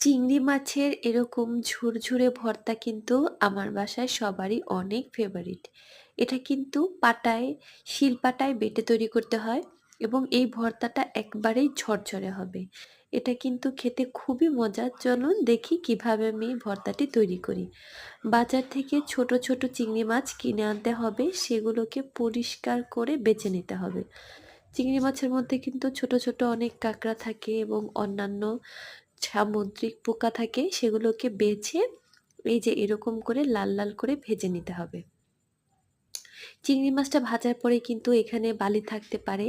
চিংড়ি মাছের এরকম ঝুরঝুরে ভর্তা কিন্তু আমার বাসায় সবারই অনেক ফেভারিট। এটা কিন্তু পাটায় শিলপাটায় বেটে তৈরি করতে হয় এবং এই ভর্তাটা একবারেই ঝরঝরে হবে। এটা কিন্তু খেতে খুবই মজার। চলুন দেখি কীভাবে আমি এই ভর্তাটি তৈরি করি। বাজার থেকে ছোট, ছোট চিংড়ি মাছ কিনে আনতে হবে। সেগুলোকে পরিষ্কার করে বেছে নিতে হবে। চিংড়ি মাছের মধ্যে কিন্তু ছোট, ছোট অনেক কাঁকড়া থাকে এবং অন্যান্য সামুদ্রিক পোকা থাকে সেগুলোকে বেছে এই যে এরকম করে লাল লাল করে ভেজে নিতে হবে। চিংড়ি মাছটা ভাজার পরে কিন্তু এখানে বালি থাকতে পারে।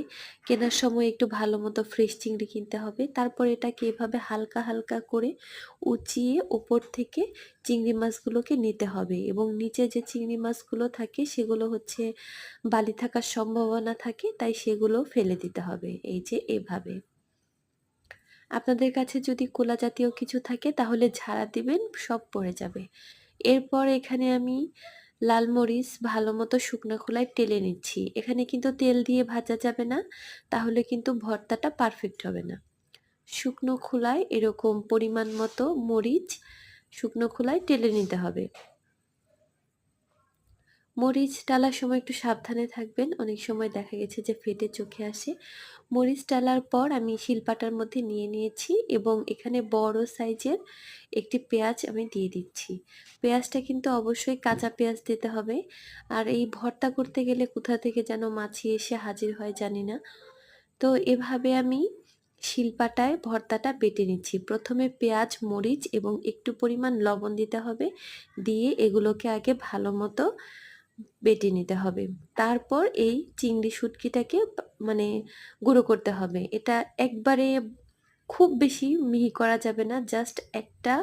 কেনার সময় একটু ভালো মতো ফ্রেশ চিংড়ি কিনতে হবে। তারপর এটাকে এভাবে হালকা হালকা করে উঁচিয়ে ওপর থেকে চিংড়ি মাছগুলোকে নিতে হবে এবং নিচে যে চিংড়ি মাছগুলো থাকে সেগুলো হচ্ছে বালি থাকার সম্ভাবনা থাকে, তাই সেগুলো ফেলে দিতে হবে। এই যে এভাবে। আপনাদের কাছে যদি কোলা জাতীয় কিছু থাকে, তাহলে ঝাড়া দিবেন, সব পড়ে যাবে। এরপর এখানে আমি লাল মরিচ ভালো মতো শুকনো খোলায় টেলে নিচ্ছি। এখানে কিন্তু তেল দিয়ে ভাজা যাবে না, তাহলে কিন্তু ভর্তাটা পারফেক্ট হবে না। শুকনো খোলায় এরকম পরিমাণ মতো মরিচ শুকনো খোলায় টেলে নিতে হবে। মরিচ টালার সময় একটু সাবধানে থাকবেন। অনেক সময় দেখা গেছে যে ফেটে চোখে আসে। মরিচ টালার পর আমি শিলপাটার মধ্যে নিয়ে নিয়েছি এবং এখানে বড় সাইজের একটি পেঁয়াজ আমি দিয়ে দিচ্ছি। পেঁয়াজটা কিন্তু অবশ্যই কাঁচা পেঁয়াজ দিতে হবে। আর এই ভর্তা করতে গেলে কোথা থেকে যেন মাছি এসে হাজির হয় জানি না। তো এভাবে আমি শিলপাটায় ভর্তাটা বেটে নিচ্ছি। প্রথমে পেঁয়াজ, মরিচ এবং একটু পরিমাণ লবণ দিতে হবে। দিয়ে এগুলোকে আগে ভালো মতো বেটে নিতে হবে। তারপর এই চিংড়ি শুটকিটাকে মানে গুঁড়ো করতে হবে। এটা একবারে খুব বেশি মিহি করা যাবে না, জাস্ট একটা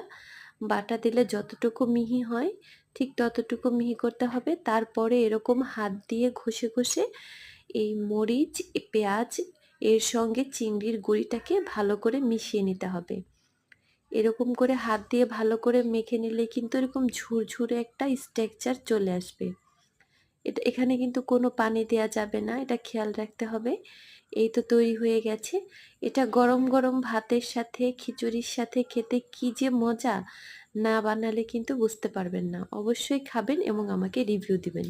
বাটা দিলে যতটুকু মিহি হয়, ঠিক ততটুকু মিহি করতে হবে। তারপরে এরকম হাত দিয়ে ঘষে ঘষে এই মরিচ পেঁয়াজ, এর সঙ্গে চিংড়ির গুঁড়িটাকে ভালো করে মিশিয়ে নিতে হবে। এরকম করে হাত দিয়ে ভালো করে মেখে নিলে কিন্তু এরকম ঝুরঝুরে একটা স্ট্রাকচার চলে আসবে। এটা, এখানে কিন্তু কোনো পানি দেওয়া যাবে না, এটা খেয়াল রাখতে হবে। এই তো তৈরি হয়ে গেছে। এটা গরম গরম ভাতের সাথে, খিচুড়ির সাথে খেতে কি যে মজা, না বানালে কিন্তু বুঝতে পারবেন না। অবশ্যই খাবেন এবং আমাকে রিভিউ দিবেন।